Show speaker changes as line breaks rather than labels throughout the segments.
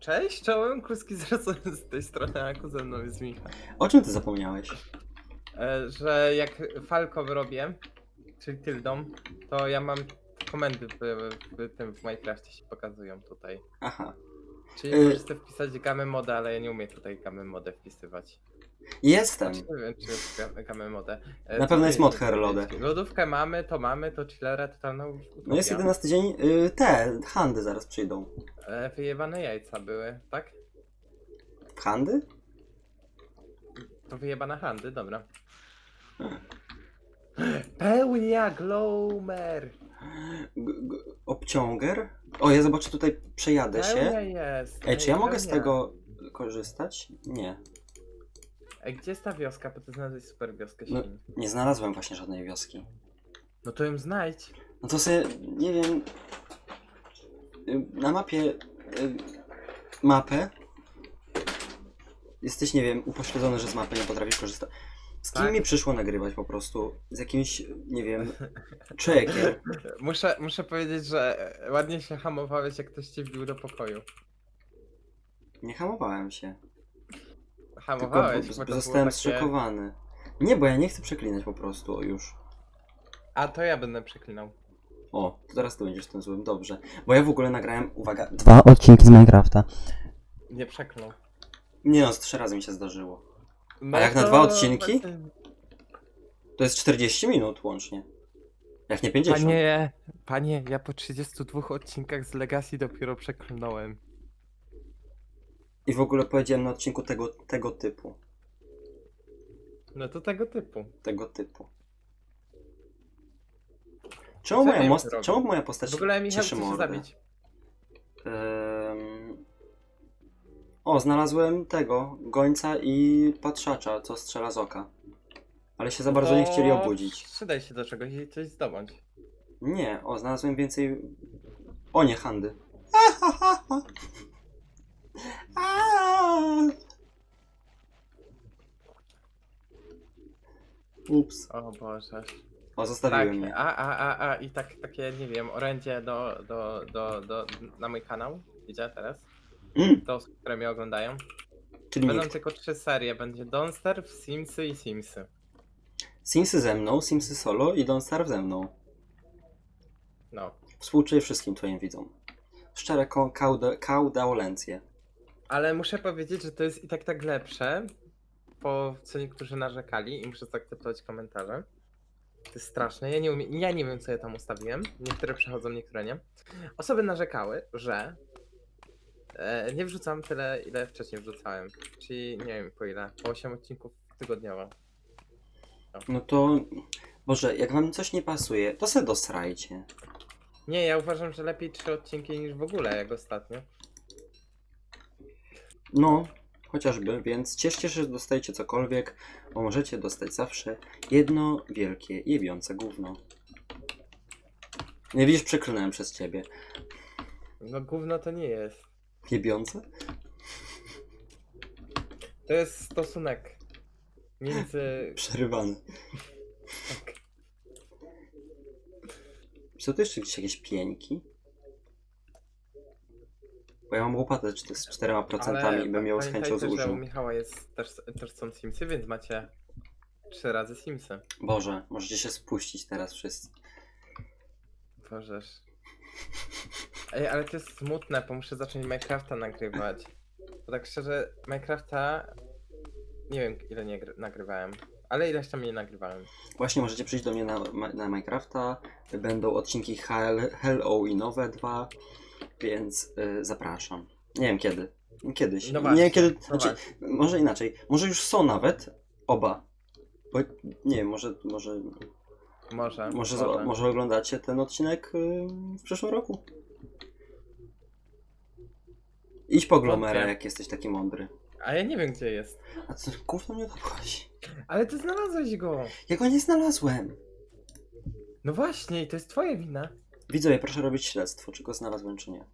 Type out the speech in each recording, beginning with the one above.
Cześć, czołem, kluski z z tej strony, a ze mną jest Michał.
O czym ty zapomniałeś?
E, że jak falko wyrobię, czyli tyldą, to ja mam komendy w, w tym w Minecrafcie się pokazują tutaj.
Aha.
Czyli
Y-
możesz sobie wpisać gamę modę, ale ja nie umiem tutaj gamę modę wpisywać.
Jestem.
Nie wiem, czy gamę modę. E,
Na
co
pewno jest mod Herlode.
Lodówkę mamy, to mamy, to chillera totalną utopia.
No jest 11 dzień. Y, te, handy zaraz przyjdą.
E, wyjebane jajca były, tak?
Handy?
To wyjebane handy, dobra.
Hmm.
Pełnia Glomer!
G- g- obciąger? O, ja zobaczę tutaj, przejadę
Pełnia
się.
jest.
Ej, czy ja mogę z
pełnia.
tego korzystać? Nie.
Ej, gdzie jest ta wioska? Bo ty znalazłeś super wioskę
No.
świn.
Nie znalazłem właśnie żadnej wioski.
No to ją znajdź.
No to sobie, nie wiem. y, Na mapie. y, Mapę. Jesteś, nie wiem, upośledzony, że z mapy nie potrafisz korzystać. Z kim
Tak.
mi przyszło nagrywać po prostu? Z jakimś, nie wiem, człowiekiem.
Muszę, muszę powiedzieć, że ładnie się hamowałeś, jak ktoś cię wbił do pokoju.
Nie hamowałem się.
Hamowałeś,
Tylko
bo to
zostałem
było takie...
zszokowany. Nie, bo ja nie chcę przeklinać po prostu, o już.
A to ja będę przeklinał.
O, to teraz ty będziesz tym złym, dobrze. Bo ja w ogóle nagrałem, uwaga, dwa odcinki z Minecrafta.
Nie przeklnął.
Nie no, z trzy razy mi się zdarzyło.
No
jak na
to
dwa odcinki? To jest 40 minut łącznie. Jak nie 50.
Panie, panie, ja po 32 odcinkach z Legacy dopiero przeklnąłem.
I w ogóle powiedziałem na odcinku tego, tego typu.
No to tego typu.
Tego typu. Czemu
Co
moja,
ja
most,
robię?
czemu moja postać
W ogóle Michał
cieszy
chce się
mordę?
zabić.
Em, O, znalazłem tego, gońca i patrzacza, co strzela z oka. Ale się za bardzo nie
To
chcieli obudzić.
Przydaj się do czegoś i coś zdobądź.
Nie, o, znalazłem więcej... O nie, handy. Ups.
O Boże.
O, zostawiły
Tak,
mnie.
a, a, a, a i tak, takie, nie wiem, orędzie do, do, do, do, na mój kanał idzie teraz.
Mm,
Do osób, które mnie oglądają.
czyli
Będą
nikt.
tylko trzy serie. Będzie Donster, Simsy i Simsy.
Simsy ze mną, Simsy solo i Don't Starve ze mną.
No.
Współczuję wszystkim twoim widzom. Szczere ko- kaude- kaudaolencje.
Ale muszę powiedzieć, że to jest i tak tak lepsze, po co niektórzy narzekali i muszę zaakceptować komentarze. To jest straszne. Ja nie, umiem, ja nie wiem, co ja tam ustawiłem. Niektóre przechodzą, niektóre nie. Osoby narzekały, że e, nie wrzucam tyle, ile wcześniej wrzucałem. Czyli nie wiem po ile. Po 8 odcinków tygodniowo.
No to... Boże, jak wam coś nie pasuje, to se dosrajcie.
Nie, ja uważam, że lepiej 3 odcinki niż w ogóle, jak ostatnio.
No, chociażby, więc cieszcie się, że dostajecie cokolwiek, bo możecie dostać zawsze jedno wielkie, jebiące gówno. Nie widzisz, przeklnąłem przez ciebie.
No gówno to nie jest.
Jebiące?
To jest stosunek między...
Przerywany.
Tak.
Są tu jeszcze gdzieś jakieś pieńki? Bo ja mam łopatę czty- z 4% i bym ją z chęcią
pamiętajcie, że u
zużył.
Michała jest też, też są Simsy, więc macie trzy razy Simsy.
Boże, możecie się spuścić teraz wszyscy.
Bożeż. Ej, ale to jest smutne, bo muszę zacząć Minecrafta nagrywać. Bo tak szczerze, Minecrafta nie wiem ile nie gry- nagrywałem, ale ileś tam nie nagrywałem.
Właśnie możecie przyjść do mnie na, na Minecrafta. Będą odcinki Hell, Hello i nowe dwa, więc y, zapraszam. Nie wiem kiedy. Kiedyś.
No
nie
właśnie,
wiem kiedy.
no
Znaczy, może inaczej. Może już są nawet oba. Bo nie wiem, może, może,
Może,
może, może. może oglądacie ten odcinek y, w przyszłym roku. Idź po Glomera,
Wątpię.
jak jesteś taki mądry.
A ja nie wiem gdzie jest.
A co, gówno mnie obchodzi?
Ale ty znalazłeś go!
Ja go nie znalazłem.
No właśnie, i to jest twoja wina.
Widzowie, proszę robić śledztwo, czy go znalazłem, czy nie.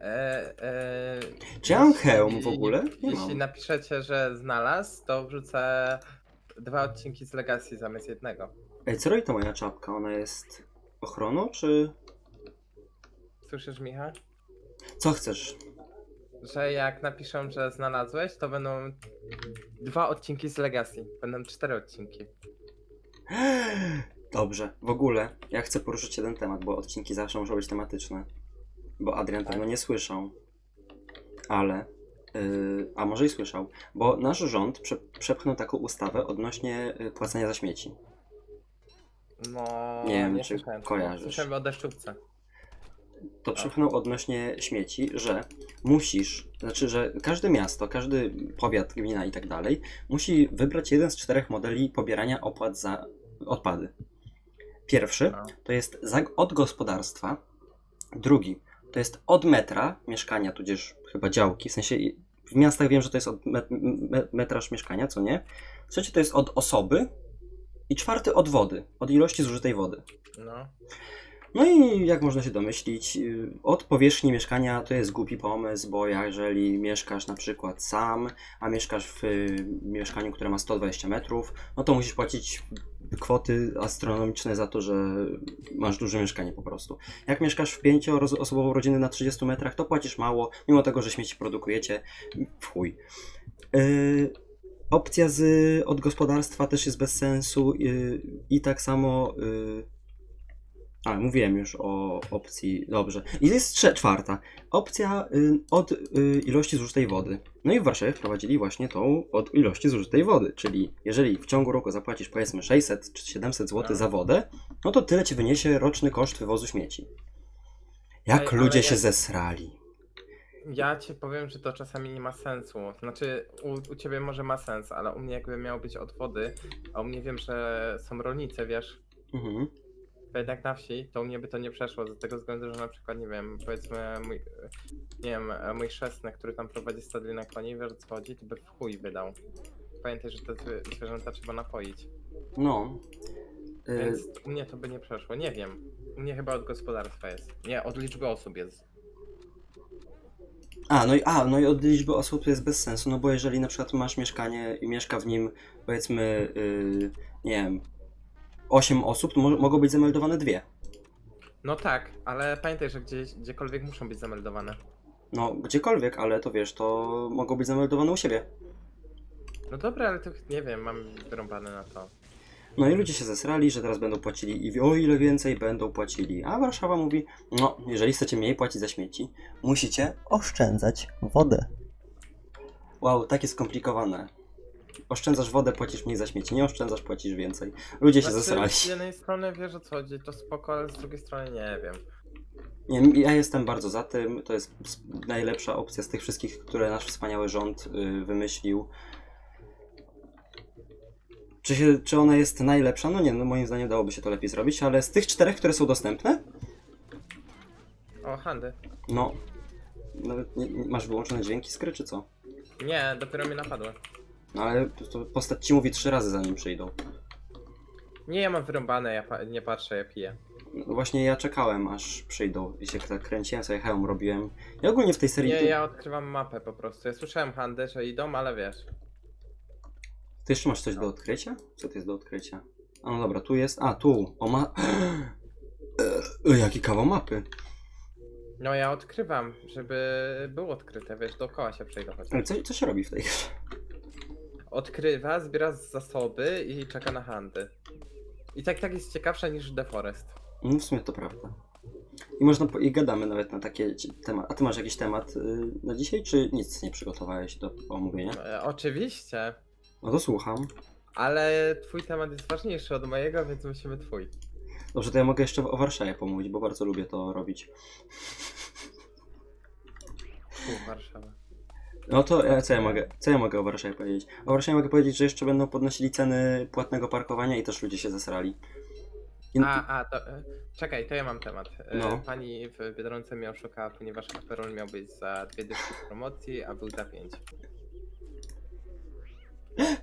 E, e,
Czy ja mam
jeśli-
hełm w ogóle? Nie
Jeśli
mam.
napiszecie, że znalazł, to wrzucę dwa odcinki z Legacy zamiast jednego.
Ej, co robi ta moja czapka? Ona jest ochroną, czy...
Słyszysz, Michał?
Co chcesz?
że jak napiszą, że znalazłeś, to będą dwa odcinki z Legacy. Będą cztery odcinki.
Dobrze, w ogóle ja chcę poruszyć jeden temat, bo odcinki zawsze muszą być tematyczne. Bo Adrian
Tak.
tego nie słyszał. Ale. Yy, a może i słyszał, bo nasz rząd prze, przepchnął taką ustawę odnośnie y, płacenia za śmieci.
No,
Nie wiem, czy
słyszałem
kojarzysz.
Słyszałem o deszczówce.
To przepchnął odnośnie śmieci, że musisz, znaczy, że każde miasto, każdy powiat, gmina i tak dalej, musi wybrać jeden z czterech modeli pobierania opłat za odpady. Pierwszy
No.
to jest za, od gospodarstwa, drugi to jest od metra mieszkania, tudzież chyba działki, w sensie w miastach wiem, że to jest od met, me, metraż mieszkania, co nie? Trzeci to jest od osoby i czwarty od wody, od ilości zużytej wody.
No.
No i jak można się domyślić, y, od powierzchni mieszkania to jest głupi pomysł, bo jeżeli mieszkasz na przykład sam, a mieszkasz w y, mieszkaniu, które ma 120 metrów, no to musisz płacić kwoty astronomiczne za to, że masz duże mieszkanie po prostu. Jak mieszkasz w pięcioosobową rodzinę na 30 metrach, to płacisz mało, mimo tego, że śmieci produkujecie, w chuj. Y, opcja z od gospodarstwa też jest bez sensu y, i tak samo... y, a, mówiłem już o opcji. Dobrze. I jest trze- czwarta. Opcja y, od y, ilości zużytej wody. No i w Warszawie wprowadzili właśnie tą od ilości zużytej wody. Czyli jeżeli w ciągu roku zapłacisz powiedzmy 600 czy 700 zł
No.
za wodę, no to tyle ci wyniesie roczny koszt wywozu śmieci. Jak
Ej, ale
ludzie
ja-
się zesrali.
Ja ci powiem, że to czasami nie ma sensu. Znaczy, u, u ciebie może ma sens, ale u mnie jakby miał być od wody, a u mnie wiem, że są rolnicy, wiesz,
Mhm.
To jednak na wsi, to u mnie by to nie przeszło, z tego względu, że na przykład, nie wiem, powiedzmy mój, nie wiem, e, mój szesny, który tam prowadzi stadlinę koni, wiesz co chodzi, to by w chuj wydał. Pamiętaj, że te zwie- zwierzęta trzeba napoić,
No. Y,
więc u mnie to by nie przeszło, nie wiem. U mnie chyba od gospodarstwa jest. Nie, od liczby osób jest.
A, no i, a, no i od liczby osób to jest bez sensu, no bo jeżeli na przykład masz mieszkanie i mieszka w nim powiedzmy, yy, nie wiem, 8 osób, to mo- mogą być zameldowane dwie.
No tak, ale pamiętaj, że gdzieś, gdziekolwiek muszą być zameldowane.
No, gdziekolwiek, ale to wiesz, to mogą być zameldowane u siebie.
No dobra, ale to nie wiem, mam wyrąbane na to.
No i ludzie się zesrali, że teraz będą płacili i o ile więcej będą płacili. A Warszawa mówi, no, jeżeli chcecie mniej płacić za śmieci, musicie oszczędzać wodę. Wow, takie skomplikowane. Oszczędzasz wodę, płacisz mniej za śmieci. Nie oszczędzasz, płacisz więcej. Ludzie się
Znaczy,
zesrali.
Z jednej strony wiesz o co chodzi, to spoko, ale z drugiej strony nie wiem.
Nie, ja jestem bardzo za tym. To jest najlepsza opcja z tych wszystkich, które nasz wspaniały rząd y, wymyślił. Czy, się, czy ona jest najlepsza? No nie, no moim zdaniem dałoby się to lepiej zrobić, ale z tych czterech, które są dostępne,
O, handy.
no. Nawet nie, masz wyłączone dźwięki skry, czy co?
Nie, dopiero mnie napadły.
No ale to, to postać ci mówi trzy razy zanim przyjdą.
Nie, ja mam wyrąbane, ja pa nie patrzę, ja piję.
No właśnie ja czekałem aż przyjdą i się tak kręciłem, sobie hełm robiłem. Ja ogólnie w tej serii.
Nie, ja odkrywam mapę po prostu. Ja słyszałem handy, że idą, ale wiesz.
Ty jeszcze masz coś do odkrycia? Co to jest do odkrycia? A no dobra, tu jest. A, tu. O ma. E, Jaki kawał mapy.
No ja odkrywam, żeby było odkryte, wiesz, dookoła się przejdę
Ale
chociaż.
co, co się robi w tej grze?
Odkrywa, zbiera zasoby i czeka na handy. I tak tak jest ciekawsza niż The Forest.
No w sumie to prawda. I można po... i gadamy nawet na takie tematy. A ty masz jakiś temat y, na dzisiaj, czy nic nie przygotowałeś do omówienia?
E, oczywiście,
No to słucham.
ale twój temat jest ważniejszy od mojego, więc musimy twój.
Dobrze, to ja mogę jeszcze o Warszawie pomówić, bo bardzo lubię to robić.
Fu, Warszawa.
No to ja, co ja mogę, co ja mogę o Warszawie powiedzieć? O Warszawie mogę powiedzieć, że jeszcze będą podnosili ceny płatnego parkowania i też ludzie się zesrali. I...
A, a, to, e, czekaj, to ja mam temat. E,
No.
Pani w Biedronce mnie oszukała, ponieważ Aperol miał być za dwie dyszki w promocji, a był za pięć.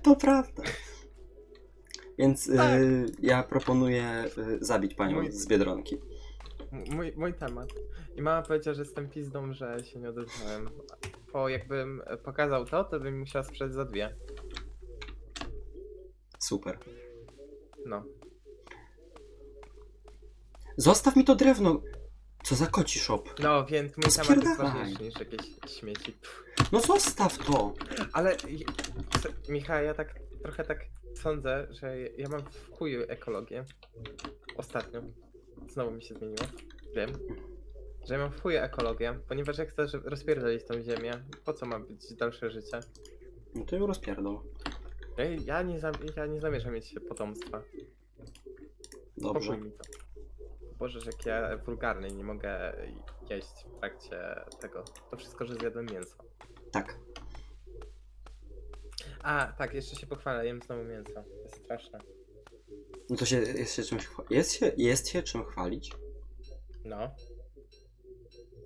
To prawda. Więc
Tak.
y, ja proponuję y, zabić panią
Mój-
z Biedronki.
Mój, mój temat. I mama powiedziała, że jestem pizdą, że się nie odezwałem. Bo jakbym pokazał to, to bym musiała sprzedać za dwie.
Super.
No.
Zostaw mi to drewno! Co za koci shop?
No, więc mój temat jest
Spierdalaj.
ważniejszy niż jakieś śmieci. Pff.
No zostaw to!
Ale, s- Michał, ja tak trochę tak sądzę, że ja mam w chuju ekologię. Ostatnio. Znowu mi się zmieniło. Wiem. Że ja mam chuju ekologię, ponieważ jak chcę żeby rozpierdolić tą ziemię, po co ma być dalsze życie?
No to ją rozpierdol.
Ja, ja, nie, zam, ja nie zamierzam mieć potomstwa.
Dobrze.
Pokój mi to. Boże, że jak ja wulgarny nie mogę jeść w trakcie tego. To wszystko, że zjadłem mięso.
Tak.
A, tak, jeszcze się pochwalę, jem znowu mięso. To jest straszne.
No to się jest się czymś chwa- jest się, jest się czym chwalić?
No.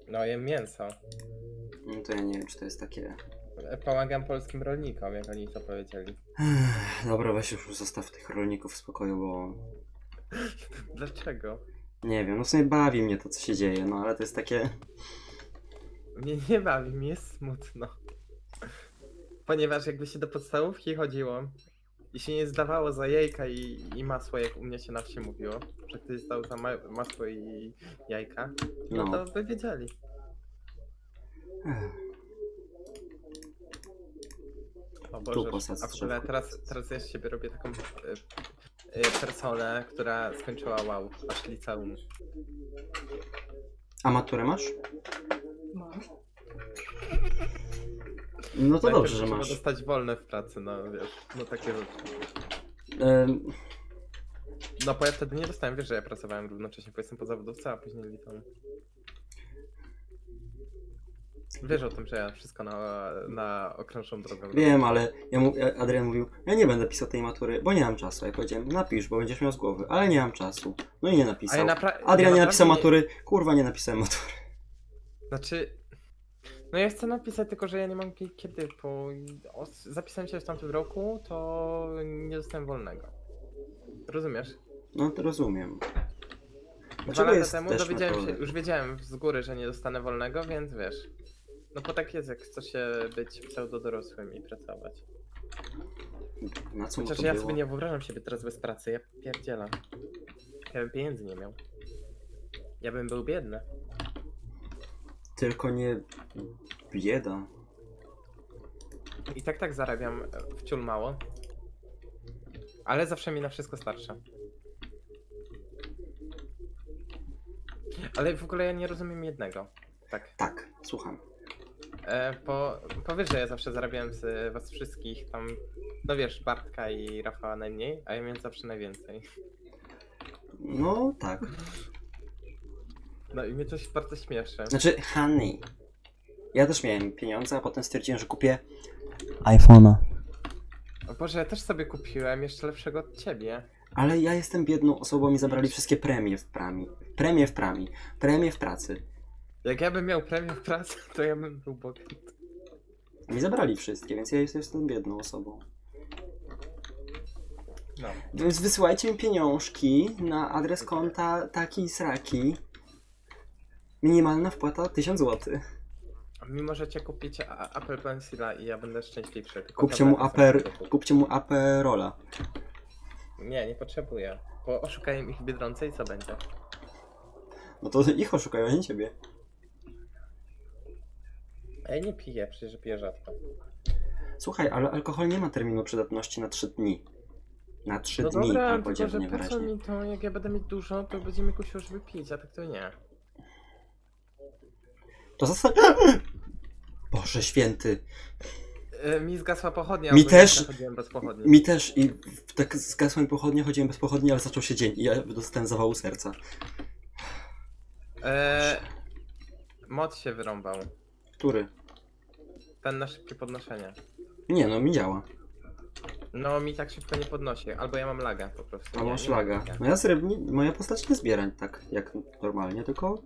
No, jem mięso.
No to ja nie wiem, czy to jest takie.
Pomagam polskim rolnikom, jak oni to powiedzieli.
Dobra, weź już zostaw tych rolników w spokoju, bo
Dlaczego?
nie wiem, no w sumie bawi mnie to, co się dzieje, no ale to jest takie.
Mnie nie bawi, mi jest smutno. Ponieważ jakby się do podstawówki chodziło i się nie zdawało za jajka i, i masło, jak u mnie się na wsi mówiło, że ktoś zdał za ma masło i jajka, no,
No.
to by wiedzieli. O Boże, a w ogóle teraz, teraz ja z siebie robię taką y, y, personę, która skończyła wow, aż liceum.
A maturę masz?
Mam.
No to
Najpierw
dobrze, że
trzeba
masz.
dostać wolne w pracy, no wiesz, no takie rzeczy.
Em,
No bo ja wtedy nie dostałem, wiesz, że ja pracowałem równocześnie, bo jestem po zawodówce, a później liceum. Wiesz o tym, że ja wszystko na, na okrężną drogę.
Wiem, ale ja mu, ja- Adrian mówił, ja nie będę pisał tej matury, bo nie mam czasu. Ja powiedziałem, napisz, bo będziesz miał z głowy, ale nie mam czasu. No i nie
A
napisał.
ja napra-
Adrian nie
ja
napisał
naprawdę
matury, kurwa nie napisałem matury.
Znaczy... No ja chcę napisać, tylko że ja nie mam ki- kiedy, bo zapisałem się w tamtym roku, to nie dostałem wolnego. Rozumiesz?
No to rozumiem.
Dwa
Dlaczego
lata
jest
temu
też
dowiedziałem się, już wiedziałem z góry, że nie dostanę wolnego, więc wiesz. No bo tak jest, jak chce się być pseudodorosłym i pracować.
Na co mu
Chociaż
to
ja
było?
sobie nie wyobrażam siebie teraz bez pracy, ja pierdzielę. Ja bym pieniędzy nie miał. Ja bym był biedny.
Tylko nie bieda.
I tak tak zarabiam e, wciul mało. Ale zawsze mi na wszystko starcza. Ale w ogóle ja nie rozumiem jednego. Tak.
Tak, słucham.
E, po, powiesz, że ja zawsze zarabiałem z was wszystkich tam, no wiesz, Bartka i Rafała najmniej, a ja miałem zawsze najwięcej.
No tak.
No i mnie się bardzo śmieszy.
Znaczy, honey. Ja też miałem pieniądze, a potem stwierdziłem, że kupię iPhone'a.
O Boże, ja też sobie kupiłem jeszcze lepszego od ciebie.
Ale ja jestem biedną osobą i zabrali wszystkie premie w prami. Premie w prami. Premie w pracy.
Jak ja bym miał premię w pracy, to ja bym był bogaty.
Mi zabrali wszystkie, więc ja jestem biedną osobą.
No.
Więc wysyłajcie mi pieniążki na adres konta taki sraki. Minimalna wpłata 1000 zł.
Mi możecie kupić a- Apple Pencila i ja będę szczęśliwszy. tylko
Kupcie mu,
tablety
aper, kupcie mu Aperola.
Nie, nie potrzebuję. Bo oszukają ich w Biedronce i co będzie?
No to ich oszukają, a nie ciebie.
A ja nie piję, przecież piję rzadko.
Słuchaj, ale alkohol nie ma terminu przydatności na 3 dni. Na 3
No
dni,
dobra,
pan
tylko że po co
niewyraźnie.
mi to, jak ja będę mieć dużo, to będzie mi kusiło, żeby pić, a tak to nie.
To zostań... Boże święty.
E, mi zgasła pochodnia,
Mi też-
chodziłem bez pochodni.
Mi też i tak zgasłem pochodnie, chodziłem bez pochodni, ale zaczął się dzień i ja dostałem zawału serca.
E, mod się wyrąbał.
Który?
Ten na szybkie podnoszenie.
Nie no, mi działa.
No mi tak szybko nie podnosi, albo ja mam laga po prostu.
A
nie,
masz
nie mam
laga. Ja srebrni, moja postać nie zbiera tak jak normalnie, tylko...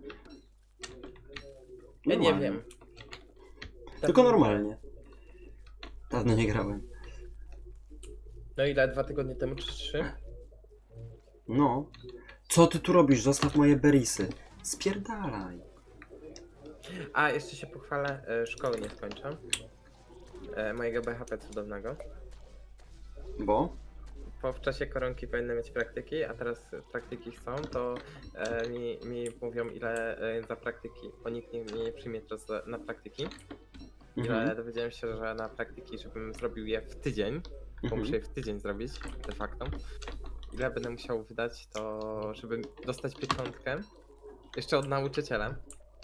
Ja nie
normalnie.
wiem.
Tylko normalnie. Dawno nie grałem.
No ile? Dwa tygodnie temu czy trzy?
No. Co ty tu robisz? Zostaw moje berisy. Spierdalaj.
A, jeszcze się pochwalę, e, szkoły nie skończę. E, mojego BHP cudownego.
Bo?
Bo w czasie koronki powinny mieć praktyki, a teraz praktyki chcą, to e, mi, mi mówią ile e, za praktyki, bo nikt nie, mnie nie przyjmie teraz za- na praktyki. Ile
Mhm.
dowiedziałem się, że na praktyki, żebym zrobił je w tydzień, bo
Mhm.
muszę je w tydzień zrobić de facto. Ile będę musiał wydać, to żeby dostać pieczątkę jeszcze od nauczyciela,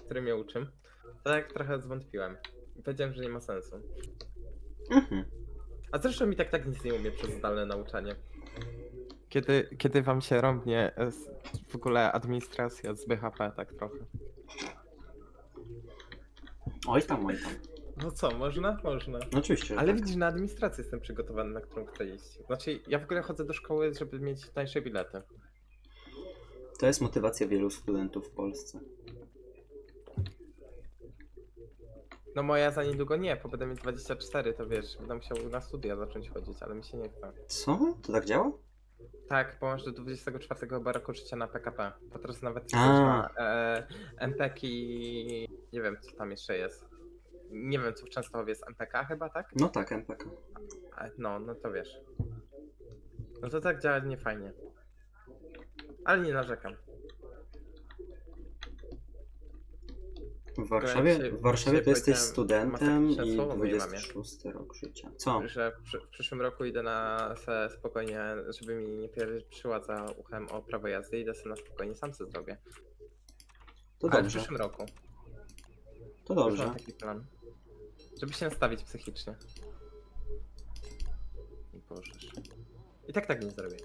który mnie uczy. To tak trochę zwątpiłem. Powiedziałem, że nie ma sensu.
Mhm.
A zresztą mi tak tak nic nie umie przez zdalne nauczanie. Kiedy, kiedy wam się rąbnie e, w ogóle administracja z BHP tak trochę?
Oj tam, oj tam.
No co, można? Można.
No Oczywiście, że
Ale
tak.
widzisz, na administrację jestem przygotowany, na którą chcę iść. Znaczy, ja w ogóle chodzę do szkoły, żeby mieć tańsze bilety.
To jest motywacja wielu studentów w Polsce.
No moja za niedługo nie, bo będę mieć 24, to wiesz, będę musiał na studia zacząć chodzić, ale mi się nie chce.
Co? To tak działa?
Tak, bo masz do 24 chyba roku życia na PKP. Bo teraz nawet
A.
ktoś ma e, MPK i nie wiem co tam jeszcze jest. Nie wiem co w Częstochowie jest MPK chyba, tak?
No tak, MPK.
A, No, no to wiesz. No to tak działa nie fajnie. Ale nie narzekam.
W Warszawie, w Warszawie to jesteś studentem i
słowo mojej mamie.
26 rok życia. Co?
Że w, przy- w przyszłym roku idę na se spokojnie, żeby mi nie pieprzyła za uchem o prawo jazdy, idę sobie na spokojnie, sam sobie zrobię.
To
Ale w
dobrze,
przyszłym roku.
to
Już
dobrze.
mam taki plan. Żeby się nastawić psychicznie. I. I tak tak nie zrobię.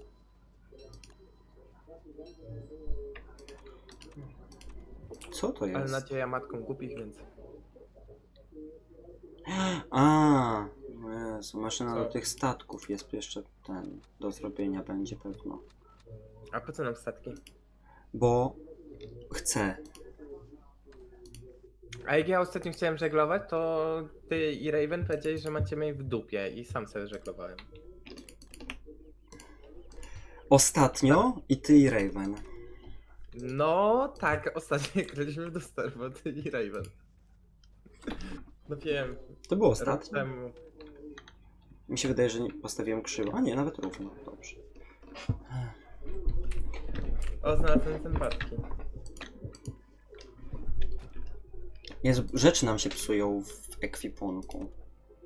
Co to
Ale
jest?
nadzieja matką głupich, więc.
A, Jezu, maszyna
Co?
do tych statków jest jeszcze ten, do zrobienia będzie pewno.
A po co nam statki?
Bo chcę.
A jak ja ostatnio chciałem żeglować, to ty i Raven powiedzieli, że macie mnie w dupie i sam sobie żeglowałem.
Ostatnio i ty i Raven.
No tak, ostatnio graliśmy w Duster, bo ty i Raven. No wiem,
To było
rok temu.
Mi się wydaje, że nie postawiłem krzywo. A nie, nawet równo. Dobrze.
O, znalazłem zębatki.
Jezu, rzeczy nam się psują w ekwipunku.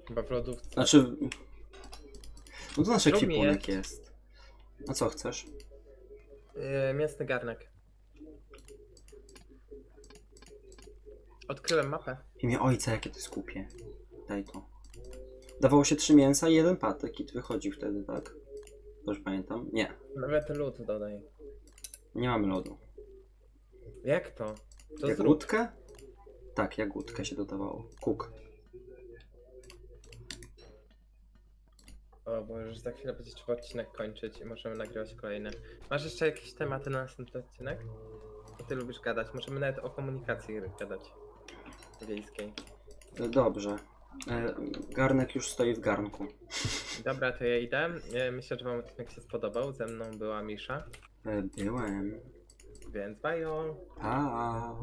Chyba w lodówce.
Znaczy... No to nasz
Zrób mi
ekwipunek
jest.
jest. A co chcesz?
Yy, mięsny garnek. Odkryłem mapę.
Imię ojca, jakie to jest głupie. Daj to. Dawało się trzy mięsa i jeden patek i wychodził wtedy, tak? Dobrze pamiętam? Nie.
Nawet lód dodaj.
Nie mamy lodu.
Jak to? To zrób.
Jagódkę? Tak, jagódkę się dodawało. Kuk.
O, bo już za chwilę będzie trzeba odcinek kończyć i możemy nagrywać kolejny. Masz jeszcze jakieś tematy na następny odcinek? Bo ty lubisz gadać. Możemy nawet o komunikacji gadać. Wiejskiej.
E, Dobrze. E, Garnek już stoi w garnku.
Dobra, to ja idę. E, Myślę, że wam odcinek się spodobał. Ze mną była Misza,
E, Byłem.
więc bajo!
Pa.